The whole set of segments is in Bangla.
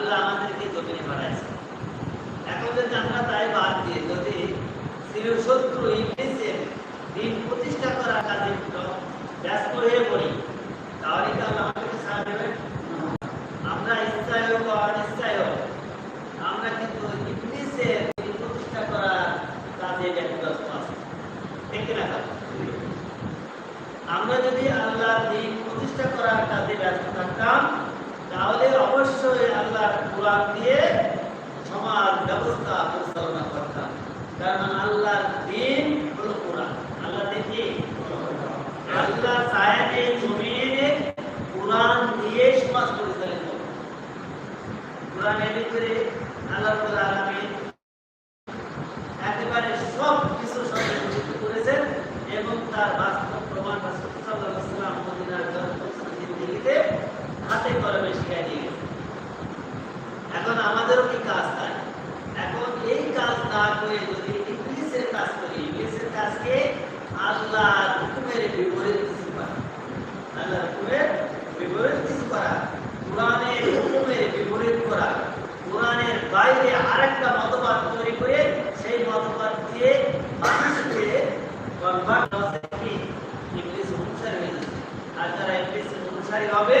আল্লাহ আমাদেরকে জমিনে বানাইছে এখন যদি আমরা তাই বাদ দিয়ে যদি চিরশত্রু ইংরেজের দিন প্রতিষ্ঠা করার কাজে ব্যস্ত হয়ে পড়ি, তাহলে কি আল্লাহ আমাদেরকে সারা দেবে? আমরা ইচ্ছায় হোক অনিচ্ছায় হোক, আমরা কিন্তু ইংরেজের দিন প্রতিষ্ঠা করার কাজে ব্যস্ত আছি। ঠিক না আমরা যদি আল্লাহর দিন প্রতিষ্ঠা করার কাজে ব্যস্ত থাকতাম, তাহলে অবশ্যই কোরআন দিয়ে সমাজ ব্যবস্থা পরিচালনা করতাম। কারণ আল্লাহর দিন হলো কোরআন। আল্লাহ দেখি আল্লাহ চায় জমিনে কোরআন দিয়ে সমাজ পরিচালিত কোরআনের ভিতরে আল্লাহ আলামিন একেবারে সব কিছু সংযুক্ত করেছেন এবং তার বাস্তব প্রমাণ রাসূল সাল্লাল্লাহু আলাইহি ওয়াসাল্লাম মদিনার জিন্দেগিতে হাতে কলমে শিখাই দিয়ে গেছেন। এখন আমাদেরও কি কাজ তাই এখন এই কাজ না করে যদি ইংলিশের কাজ বাইরে আরেকটা মতবাদ তৈরি করে সেই মতবাদ দিয়ে ইংলিশ আর যারা ইংলিশ অনুসারী হবে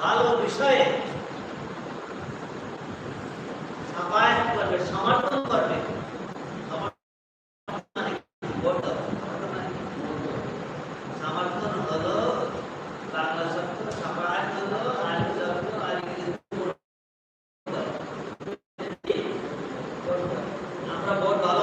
నాలుగు విషయం